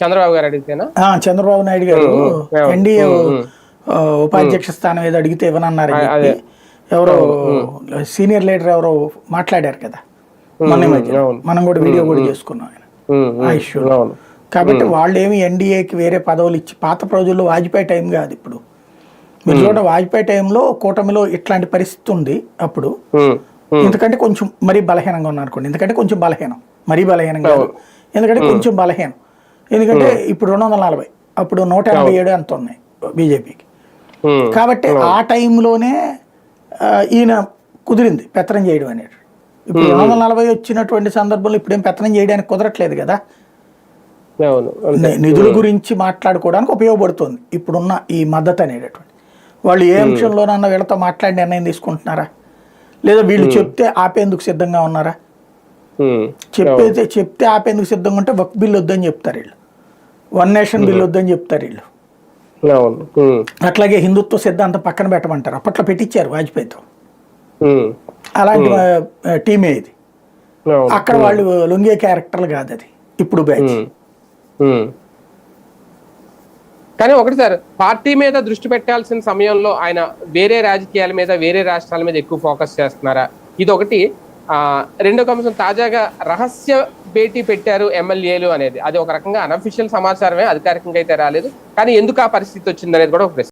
చంద్రబాబు గారు అడిగితేనా? చంద్రబాబు నాయుడు గారు ఎన్డీఏ ఉపాధ్యక్ష స్థానం ఏదో అడిగితే ఇవ్వనన్నారని చెప్పి ఎవరో సీనియర్ లీడర్ ఎవరో మాట్లాడారు కదా. అవును. మనం కూడా వీడియో కూడా చేసుకున్నాం ఆయన. ఆ ఇష్యూ కాబట్టి వాళ్ళు ఏమి ఎన్డీఏకి వేరే పదవులు ఇచ్చి పాత రోజుల్లో వాజ్పేయి టైం కాదు ఇప్పుడు. మీరు చూడండి వాజ్పేయి టైంలో కూటమిలో ఇట్లాంటి పరిస్థితి ఉంది అప్పుడు. ఎందుకంటే కొంచెం మరీ బలహీనంగా ఉన్నారు అనుకోండి ఎందుకంటే కొంచెం బలహీనం. మరీ బలహీనంగా. ఎందుకంటే కొంచెం బలహీనం. ఎందుకంటే ఇప్పుడు రెండు వందల నలభై అప్పుడు నూట ఎనభై ఏడు ఎంత ఉన్నాయి బీజేపీకి. కాబట్టి ఆ టైంలోనే ఈయన కుదిరింది పెత్తనం చేయడం అనేది. ఇప్పుడు రెండు వందల నలభై వచ్చినటువంటి సందర్భంలో ఇప్పుడేం పెత్తనం చేయడానికి కుదరట్లేదు కదా? నిధుల గురించి మాట్లాడుకోవడానికి ఉపయోగపడుతుంది ఇప్పుడున్న ఈ మద్దతు అనేటటువంటి. వాళ్ళు ఏ అంశంలోనన్నా వీళ్ళతో మాట్లాడి నిర్ణయం తీసుకుంటున్నారా? లేదా వీళ్ళు చెప్తే ఆపేందుకు సిద్ధంగా ఉన్నారా? చెప్పేది చెప్తే ఆపేందుకు సిద్ధంగా ఉంటే వక్ బిల్ వద్దని చెప్తారు వీళ్ళు. వన్ నేషన్ బిల్ వద్దని చెప్తారు వీళ్ళు. ఉమ్, అట్లాగే హిందుత్వ సిద్ధాంతం పక్కన పెట్టమంటారు. అప్పట్లో పెట్టించారు వాజ్పేయితో. ఉమ్, అలాంటి టీమే ఇది. అక్కడ వాళ్ళు లొంగే క్యారెక్టర్లు కాదు అది ఇప్పుడు బ్యాచ్. కానీ ఒకటి సార్ పార్టీ మీద దృష్టి పెట్టాల్సిన సమయంలో ఆయన వేరే రాజకీయాల మీద వేరే రాష్ట్రాల మీద ఎక్కువ ఫోకస్ చేస్తున్నారా? ఇది ఒకటి రెండో అంశం తాజాగా రహస్య భేటీ పెట్టారు ఎమ్మెల్యేలు అనేది. అది ఒక రకంగా అనఫిషియల్ సమాచారమే అధికారికంగా అయితే రాలేదు. కానీ ఎందుకు ఆ పరిస్థితి వచ్చిందనేది కూడా ఒక ప్రశ్న.